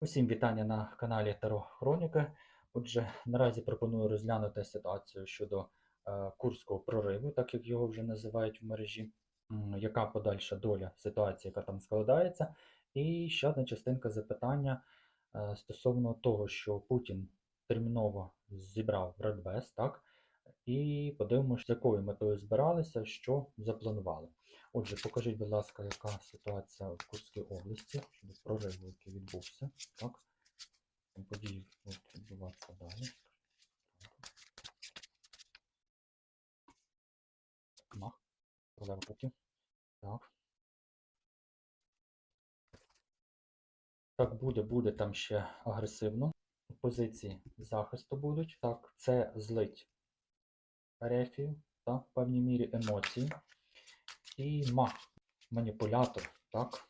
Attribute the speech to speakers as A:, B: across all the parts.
A: Усім вітання на каналі Таро Хроніка. Отже, наразі пропоную розглянути ситуацію щодо е, Курського прориву, так як його вже називають в мережі, яка подальша доля ситуації, яка там складається. І ще одна частинка запитання е, стосовно того, що Путін терміново зібрав Радбез, так? І подивимося, з якою метою збиралися, що запланували. Отже, покажіть, будь ласка, яка ситуація в Курській області щодо прориву, який відбувся. Так? Події будуть відбуватися далі. Так. Так, буде, буде там ще агресивно. Позиції захисту будуть. Так, це злить Ерефію, так, в певній мірі емоції. І маг, маніпулятор, так.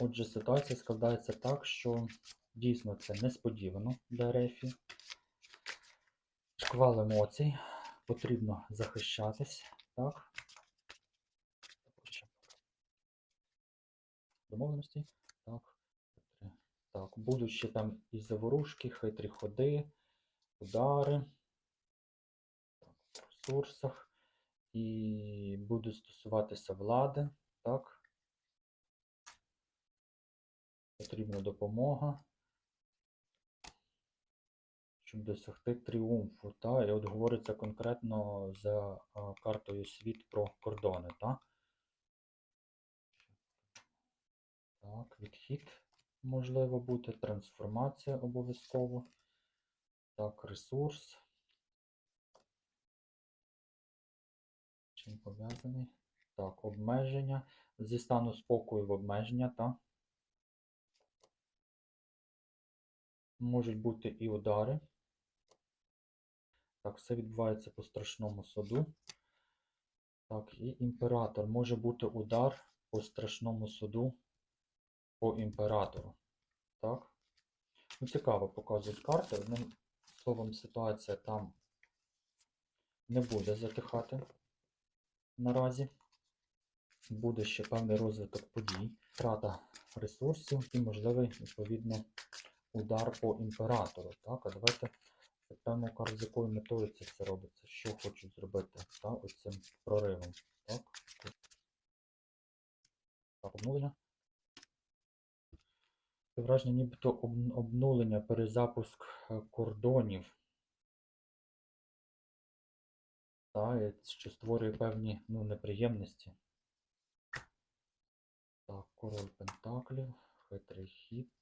A: Отже, ситуація складається так, що дійсно це несподівано для Рефі. Шквал емоцій, потрібно захищатись, так. Домовленості. Так. Так, будуть ще там і заворушки, хитрі ходи, удари. Ресурсах і будуть стосуватися влади, так? Потрібна допомога, щоб досягти тріумфу. Та? І от говориться конкретно за картою світ про кордони, так? Так, відхід можливо бути, трансформація обов'язково. Так, ресурс. Чим пов'язаний? Так, обмеження. Зі стану спокою в обмеження, так? Можуть бути і удари. Так, все відбувається по страшному суду. Так, і імператор. Може бути удар по страшному суду по імператору. Так. Ну, цікаво показують карти. Одним словом, ситуація там не буде затихати наразі. Буде ще певний розвиток подій, втрата ресурсів і можливий, відповідно, удар по імператору. Так, а давайте питаємо з якою метою це все робиться, що хочуть зробити та, оцим проривом. Так, так обнулення. Враження нібито обнулення, перезапуск е, кордонів. Та, що створює певні ну, неприємності. Так, король Пентаклів, хитрий хід,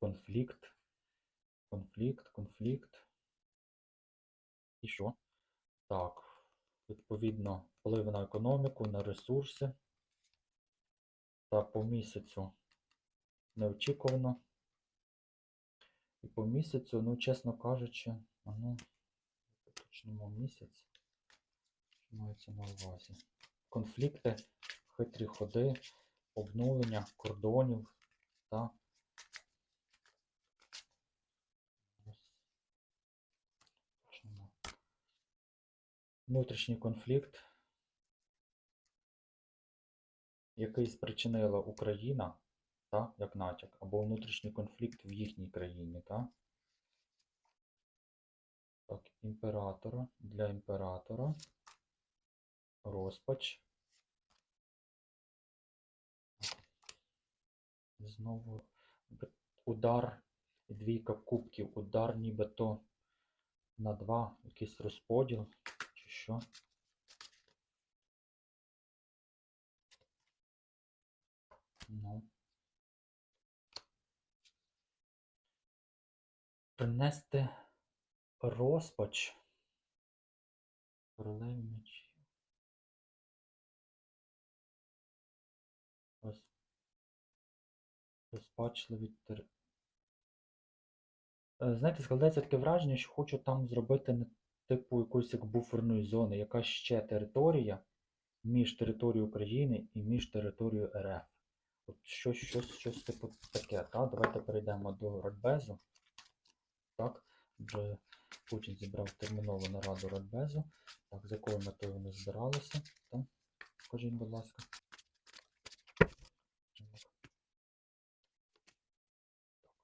A: конфлікт, конфлікт, конфлікт. І що? Так, відповідно, вплив на економіку, на ресурси. Так, по місяцю неочікувано. І по місяцю, ну, чесно кажучи, ну, Почнемо місяць. Мається на увазі? Конфлікти, хитрі ходи, обнулення кордонів та внутрішній конфлікт, який спричинила Україна, та, як натяк, або внутрішній конфлікт в їхній країні. Та? Так, імператора для імператора. Розпач. Знову удар, двійка кубків, удар нібито на два, якийсь розподіл, чи що. Ну. Принести розпач королеві мечів. Роз... Розпачливі тер... Е, знаєте, складається таке враження, що хочу там зробити типу якоїсь як буферної зони, яка ще територія між територією України і між територією РФ. От щось, щось, щось типу таке. Так? Давайте перейдемо до Радбезу. Так, вже Путін зібрав термінову нараду Радбезу. Так, з якою метою вони збиралися? Так? Скажіть, будь ласка.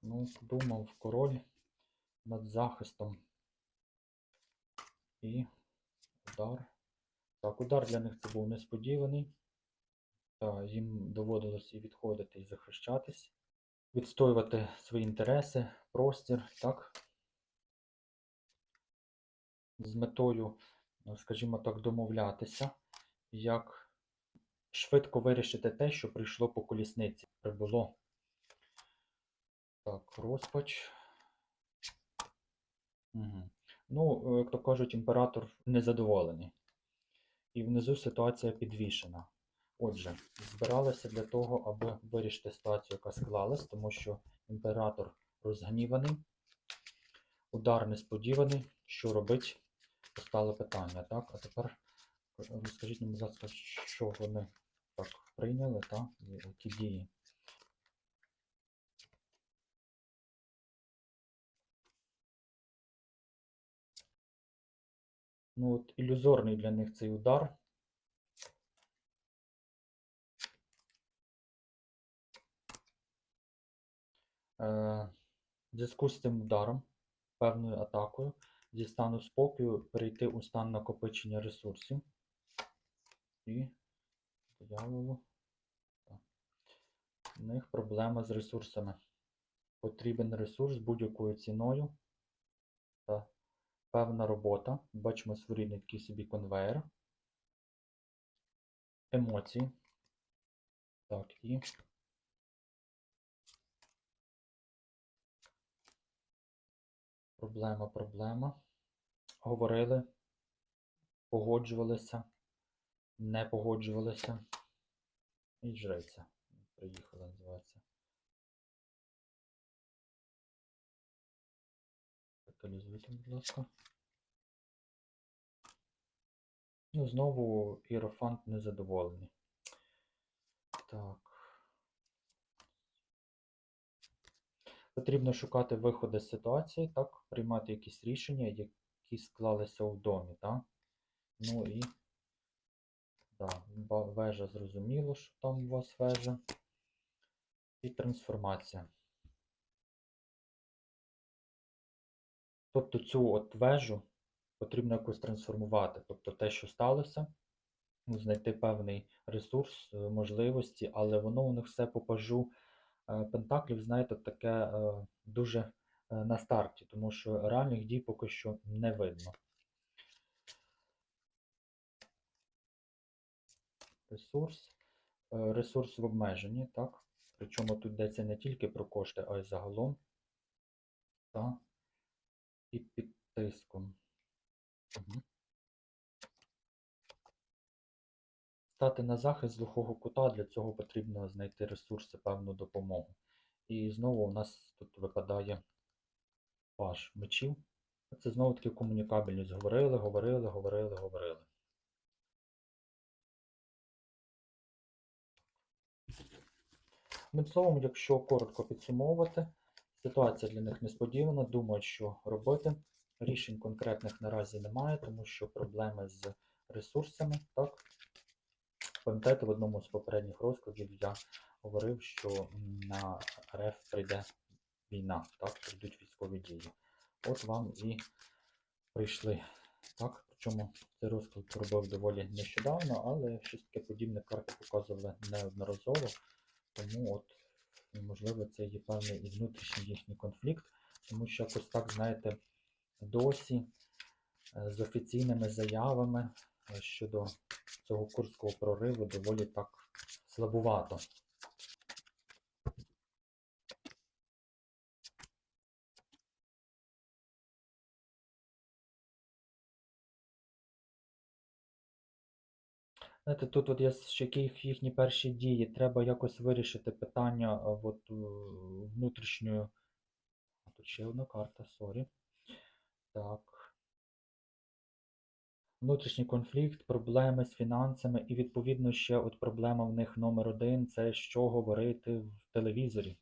A: Ну, думав король над захистом. І удар. Так, удар для них це був несподіваний. Та, їм доводилось і відходити, і захищатись, відстоювати свої інтереси, простір, так? З метою, ну, скажімо так, домовлятися, як швидко вирішити те, що прийшло по колісниці. Прибуло. Так, розпач. Угу. Ну, як то кажуть, імператор незадоволений. І внизу ситуація підвішена. Отже, збиралися для того, аби вирішити ситуацію, яка склалась, тому що імператор розгніваний, удар несподіваний. Що робить? Постало питання, так? А тепер розкажіть мені, будь ласка, що вони так прийняли, так? Які дії? Ну, от ілюзорний для них цей удар. Е, В зв'язку з цим ударом, певною атакою, зі стану спокою перейти у стан накопичення ресурсів. І дияволу. У них проблема з ресурсами. Потрібен ресурс будь-якою ціною. Та певна робота. Бачимо своєрідний такий собі конвейер. Емоції. Так, і проблема, проблема. Говорили, погоджувалися, не погоджувалися. І жриця. Приїхала, називається. Каталізуйте, будь ласка. Ну, знову іерофант незадоволений. Так. Потрібно шукати виходи з ситуації, так, приймати якісь рішення, які склалися в домі, так. Ну і да, вежа зрозуміло, що там у вас вежа. І трансформація. Тобто цю от вежу потрібно якось трансформувати. Тобто те, що сталося, ну, знайти певний ресурс, е, можливості, але воно у них все по пажу е, пентаклів, знаєте, таке е, дуже на старті, тому що реальних дій поки що не видно. Ресурс. Е, Ресурс в обмеженні, так? Причому тут йдеться не тільки про кошти, а й загалом. Так? І під тиском. Мгм. Стати на захист з глухого кута, для цього потрібно знайти ресурси, певну допомогу. І знову у нас тут випадає паш мечів. Це знову таки комунікабельність. Говорили, говорили, говорили, говорили. Одним словом, якщо коротко підсумовувати, ситуація для них несподівана, думають, що робити. Рішень конкретних наразі немає, тому що проблеми з ресурсами, так? Пам'ятаєте, в одному з попередніх розкладів я говорив, що на РФ прийде війна, так, прийдуть військові дії. От вам і прийшли. Так, причому цей розклад робив доволі нещодавно, але щось таке подібне карти показували неодноразово. Тому от, можливо, це є певний і внутрішній їхній конфлікт, тому що якось так, знаєте, досі е, з офіційними заявами е, щодо цього курського прориву доволі так слабувато. Знаєте, тут от є ще їх- їхні перші дії. Треба якось вирішити питання от, е, внутрішньою. Тут ще одна карта, сорі. Так. Внутрішній конфлікт, проблеми з фінансами, і відповідно ще от проблема в них номер один це що говорити в телевізорі.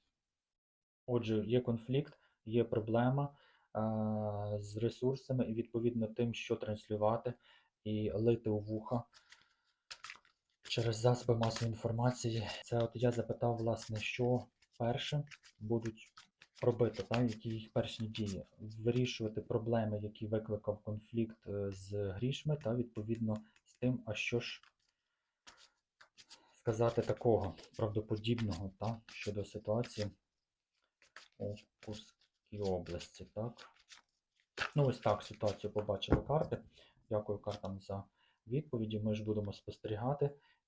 A: Отже, є конфлікт, є проблема а, з ресурсами і відповідно тим, що транслювати і лити у вуха через засоби масової інформації. Це от я запитав, власне, що перше будуть робити, та, які їх перші дії, вирішувати проблеми, які викликав конфлікт е, з грішми, та відповідно з тим, а що ж сказати такого правдоподібного та, щодо ситуації у Курській області. Так? Ну, ось так ситуацію побачили карти. Дякую картам за відповіді. Ми ж будемо спостерігати